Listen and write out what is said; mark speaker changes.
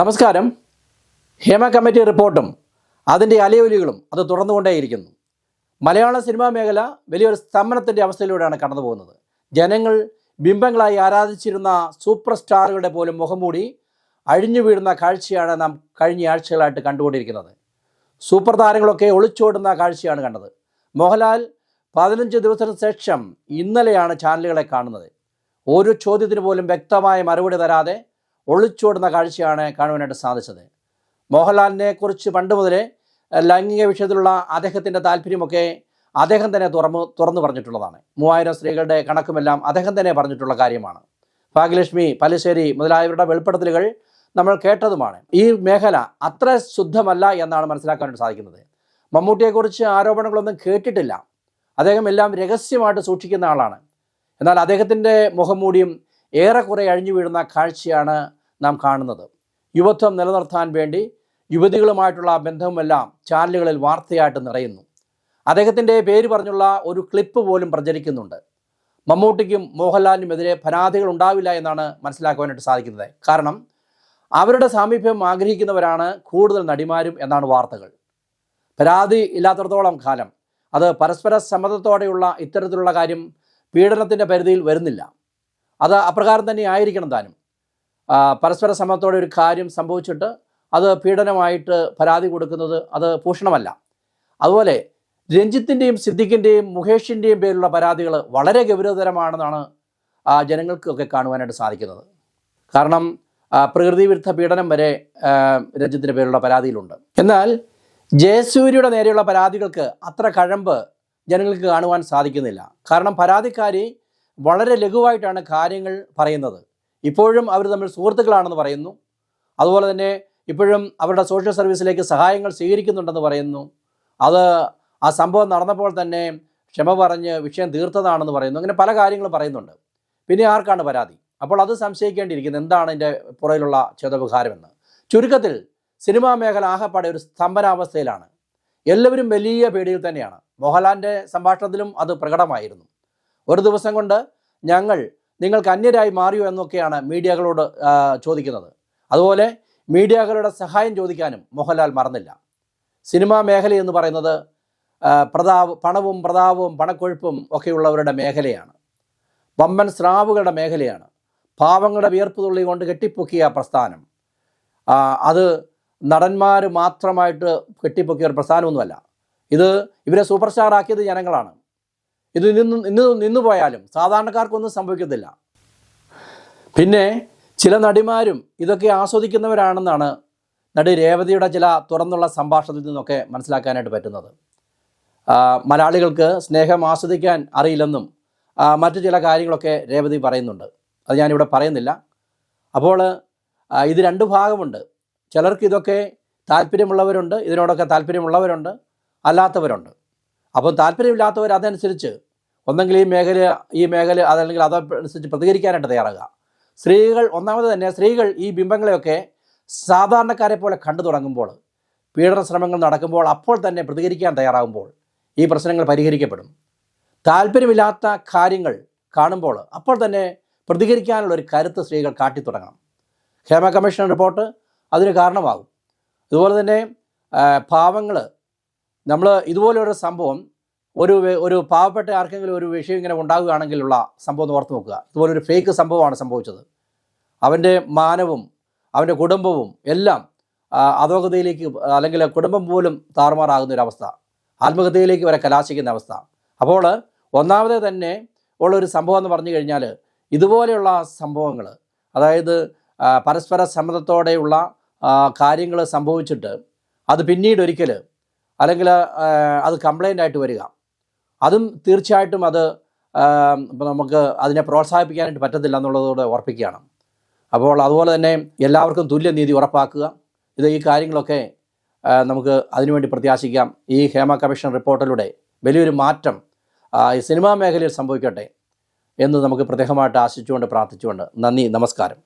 Speaker 1: നമസ്കാരം. ഹേമ കമ്മിറ്റി റിപ്പോർട്ടും അതിന്റെ അലയൊലികളും അത് തുടർന്നുകൊണ്ടേയിരിക്കുന്നു മലയാള സിനിമാ മേഖല വലിയൊരു സ്തംഭനത്തിന്റെ അവസ്ഥയിലൂടെയാണ് കടന്നു പോകുന്നത്. ജനങ്ങൾ ബിംബങ്ങളായി ആരാധിച്ചിരുന്ന സൂപ്പർ സ്റ്റാറുകളുടെ പോലും മുഖംമൂടി അഴിഞ്ഞു വീഴുന്ന കാഴ്ചയാണ് നാം കഴിഞ്ഞ ആഴ്ചകളായിട്ട് കണ്ടുകൊണ്ടിരിക്കുന്നത്. സൂപ്പർ താരങ്ങളൊക്കെ ഒളിച്ചോടുന്ന കാഴ്ചയാണ് കണ്ടത്. മോഹൻലാൽ പതിനഞ്ച് ദിവസത്തിന് ശേഷം ഇന്നലെയാണ് ചാനലുകളെ കാണുന്നത്. ഒരു ചോദ്യത്തിന് പോലും വ്യക്തമായ മറുപടി തരാതെ ഒളിച്ചോടുന്ന കാഴ്ചയാണ് കാണുവാനായിട്ട് സാധിച്ചത്. മോഹൻലാലിനെ കുറിച്ച് പണ്ട് മുതലേ ലൈംഗിക വിഷയത്തിലുള്ള അദ്ദേഹത്തിന്റെ താല്പര്യമൊക്കെ അദ്ദേഹം തന്നെ തുറന്നു തുറന്നു പറഞ്ഞിട്ടുള്ളതാണ്. മൂവായിരം സ്ത്രീകളുടെ കണക്കുമെല്ലാം അദ്ദേഹം തന്നെ പറഞ്ഞിട്ടുള്ള കാര്യമാണ്. ഭാഗ്യലക്ഷ്മി പലശ്ശേരി മുതലായവരുടെ വെളിപ്പെടുത്തലുകൾ നമ്മൾ കേട്ടതുമാണ്. ഈ മേഖല അത്ര ശുദ്ധമല്ല എന്നാണ് മനസ്സിലാക്കാനായിട്ട് സാധിക്കുന്നത്. മമ്മൂട്ടിയെക്കുറിച്ച് ആരോപണങ്ങളൊന്നും കേട്ടിട്ടില്ല. അദ്ദേഹം എല്ലാം രഹസ്യമായിട്ട് സൂക്ഷിക്കുന്ന ആളാണ്. എന്നാൽ അദ്ദേഹത്തിന്റെ മുഖംമൂടിയും ഏറെക്കുറെ അഴിഞ്ഞു വീഴുന്ന കാഴ്ചയാണ് നാം കാണുന്നത്. യുവത്വം നിലനിർത്താൻ വേണ്ടി യുവതികളുമായിട്ടുള്ള ബന്ധവുമെല്ലാം ചാനലുകളിൽ വാർത്തയായിട്ട് നിറയുന്നു. അദ്ദേഹത്തിന്റെ പേര് പറഞ്ഞുള്ള ഒരു ക്ലിപ്പ് പോലും പ്രചരിക്കുന്നുണ്ട്. മമ്മൂട്ടിക്കും മോഹൻലാലിനുമെതിരെ പരാതികൾ ഉണ്ടാവില്ല എന്നാണ് മനസ്സിലാക്കുവാനായിട്ട് സാധിക്കുന്നത്. കാരണം അവരുടെ സാമീപ്യം ആഗ്രഹിക്കുന്നവരാണ് കൂടുതൽ നടിമാരും എന്നാണ് വാർത്തകൾ. പരാതി ഇല്ലാത്തടത്തോളം കാലം. അത് പരസ്പര സമ്മതത്തോടെയുള്ള ഇത്തരത്തിലുള്ള കാര്യം പീഡനത്തിന്റെ പരിധിയിൽ വരുന്നില്ല. അത് അപ്രകാരം തന്നെ ആയിരിക്കണം താനും. പരസ്പര സമ്മതത്തോടെ ഒരു കാര്യം സംഭവിച്ചിട്ട് അത് പീഡനമായിട്ട് പരാതി കൊടുക്കുന്നത് അത് ഭൂഷണമല്ല അതുപോലെ രഞ്ജിത്തിന്റെയും സിദ്ദിഖിന്റെയും മുകേഷിന്റെയും പേരിലുള്ള പരാതികൾ വളരെ ഗൗരവതരമാണെന്നാണ് ജനങ്ങൾക്കൊക്കെ കാണുവാനായിട്ട് സാധിക്കുന്നത്. കാരണം പ്രകൃതി വിരുദ്ധ പീഡനം വരെ രഞ്ജിത്തിന്റെ പേരിലുള്ള പരാതിയിലുണ്ട്. എന്നാൽ ജയസൂര്യയുടെ നേരെയുള്ള പരാതികൾക്ക് അത്ര കഴമ്പ് ജനങ്ങൾക്ക് കാണുവാൻ സാധിക്കുന്നില്ല. കാരണം പരാതിക്കാരി വളരെ ലഘുവായിട്ടാണ് കാര്യങ്ങൾ പറയുന്നത്. ഇപ്പോഴും അവർ തമ്മിൽ സുഹൃത്തുക്കളാണെന്ന് പറയുന്നു. അതുപോലെ തന്നെ ഇപ്പോഴും അവരുടെ സോഷ്യൽ സർവീസിലേക്ക് സഹായങ്ങൾ സ്വീകരിക്കുന്നുണ്ടെന്ന് പറയുന്നു. അത് ആ സംഭവം നടന്നപ്പോൾ തന്നെ ക്ഷമ പറഞ്ഞ് വിഷയം തീർത്തതാണെന്ന് പറയുന്നു. അങ്ങനെ പല കാര്യങ്ങളും പറയുന്നുണ്ട്. പിന്നെ ആർക്കാണ് പരാതി? അപ്പോൾ അത് സംശയിക്കേണ്ടിയിരിക്കുന്നത് എന്താണ് എന്റെ പുറയിലുള്ള ചേതവികാരമെന്ന് ചുരുക്കത്തിൽ സിനിമാ മേഖല ആകെപ്പാടെ ഒരു സ്തംഭനാവസ്ഥയിലാണ്. എല്ലാവരും വലിയ പേടിയിൽ തന്നെയാണ്. മോഹൻലാലിന്റെ സംഭാഷണത്തിലും അത് പ്രകടമായിരുന്നു. ഒരു ദിവസം കൊണ്ട് ഞങ്ങൾ നിങ്ങൾക്ക് അന്യരായി മാറിയോ എന്നൊക്കെയാണ് മീഡിയകളോട് ചോദിക്കുന്നത്. അതുപോലെ മീഡിയകളുടെ സഹായം ചോദിക്കാനും മോഹൻലാൽ മറന്നില്ല. സിനിമാ മേഖല എന്ന് പറയുന്നത് പ്രതാപ് പണവും പ്രതാപവും പണക്കൊഴുപ്പും ഒക്കെയുള്ളവരുടെ മേഖലയാണ്. വമ്പൻ സ്രാവുകളുടെ മേഖലയാണ്. പാവങ്ങളുടെ വിയർപ്പ് തുള്ളി കൊണ്ട് കെട്ടിപ്പൊക്കിയ പ്രസ്ഥാനം. അത് നടന്മാർ മാത്രമായിട്ട് കെട്ടിപ്പൊക്കിയ ഒരു പ്രസ്ഥാനമൊന്നുമല്ല. ഇത് ഇവരെ സൂപ്പർ സ്റ്റാർ ആക്കിയത് ജനങ്ങളാണ്. ഇത് നിന്ന് നിന്ന് നിന്നു പോയാലും സാധാരണക്കാർക്കൊന്നും സംഭവിക്കത്തില്ല. പിന്നെ ചില നടിമാരും ഇതൊക്കെ ആസ്വദിക്കുന്നവരാണെന്നാണ് നടി രേവതിയുടെ ചില തുറന്നുള്ള സംഭാഷണത്തിൽ നിന്നൊക്കെ മനസ്സിലാക്കാനായിട്ട് പറ്റുന്നത്. മലയാളികൾക്ക് സ്നേഹം ആസ്വദിക്കാൻ അറിയില്ലെന്നും മറ്റു ചില കാര്യങ്ങളൊക്കെ രേവതി പറയുന്നുണ്ട്. അത് ഞാനിവിടെ പറയുന്നില്ല. അപ്പോൾ ഇത് രണ്ട് ഭാഗമുണ്ട്. ചിലർക്ക് ഇതൊക്കെ താല്പര്യമുള്ളവരുണ്ട് ഇതിനോടൊക്കെ താല്പര്യമുള്ളവരുണ്ട് അല്ലാത്തവരുണ്ട്. അപ്പം താല്പര്യമില്ലാത്തവർ അതനുസരിച്ച് ഒന്നെങ്കിൽ ഈ മേഖല ഈ മേഖല അതല്ലെങ്കിൽ അതനുസരിച്ച് പ്രതികരിക്കാനായിട്ട് തയ്യാറാകുക. സ്ത്രീകൾ ഒന്നാമത് തന്നെ സ്ത്രീകൾ ഈ ബിംബങ്ങളെയൊക്കെ സാധാരണക്കാരെ പോലെ കണ്ടു തുടങ്ങുമ്പോൾ പീഡന ശ്രമങ്ങൾ നടക്കുമ്പോൾ അപ്പോൾ തന്നെ പ്രതികരിക്കാൻ തയ്യാറാകുമ്പോൾ ഈ പ്രശ്നങ്ങൾ പരിഹരിക്കപ്പെടും. താല്പര്യമില്ലാത്ത കാര്യങ്ങൾ കാണുമ്പോൾ അപ്പോൾ തന്നെ പ്രതികരിക്കാനുള്ള ഒരു കരുത്ത് സ്ത്രീകൾ കാട്ടിത്തുടങ്ങണം ഹേമ കമ്മീഷൻ റിപ്പോർട്ട് അതിന് കാരണമാകും. അതുപോലെ തന്നെ പാവങ്ങൾ നമ്മൾ ഇതുപോലൊരു സംഭവം ഒരു ഒരു പാവപ്പെട്ട ആർക്കെങ്കിലും ഒരു വിഷയം ഇങ്ങനെ ഉണ്ടാകുകയാണെങ്കിലുള്ള സംഭവം എന്ന് ഓർത്ത് നോക്കുക. ഇതുപോലൊരു ഫേക്ക് സംഭവമാണ് സംഭവിച്ചത്. അവന്റെ മാനവും അവന്റെ കുടുംബവും എല്ലാം അധോഗതിയിലേക്ക് അല്ലെങ്കിൽ കുടുംബം പോലും താറുമാറാകുന്ന ഒരു അവസ്ഥ. ആത്മഹത്യയിലേക്ക് വരെ കലാശിക്കുന്ന അവസ്ഥ. അപ്പോൾ ഒന്നാമത് തന്നെ ഉള്ളൊരു സംഭവം എന്ന് പറഞ്ഞു കഴിഞ്ഞാൽ ഇതുപോലെയുള്ള സംഭവങ്ങൾ അതായത് പരസ്പര സമ്മതത്തോടെയുള്ള കാര്യങ്ങൾ സംഭവിച്ചിട്ട് അത് പിന്നീട് ഒരിക്കൽ അല്ലെങ്കിൽ അത് കംപ്ലൈന്റ് ആയിട്ട് വരിക. അതും തീർച്ചയായിട്ടും അത് നമുക്ക് അതിനെ പ്രോത്സാഹിപ്പിക്കാനായിട്ട് പറ്റത്തില്ല എന്നുള്ളതോടെ ഓർപ്പിക്കുകയാണ് അപ്പോൾ അതുപോലെ തന്നെ എല്ലാവർക്കും തുല്യനീതി ഉറപ്പാക്കുക. ഇത് ഈ കാര്യങ്ങളൊക്കെ നമുക്ക് അതിനുവേണ്ടി പ്രത്യാശിക്കാം. ഈ ഹേമ കമ്മീഷൻ റിപ്പോർട്ടിലൂടെ വലിയൊരു മാറ്റം ഈ സിനിമാ മേഖലയിൽ സംഭവിക്കട്ടെ എന്ന് നമുക്ക് പ്രത്യേകമായിട്ട് ആശിച്ചുകൊണ്ട് പ്രാർത്ഥിച്ചുകൊണ്ട് നന്ദി നമസ്കാരം.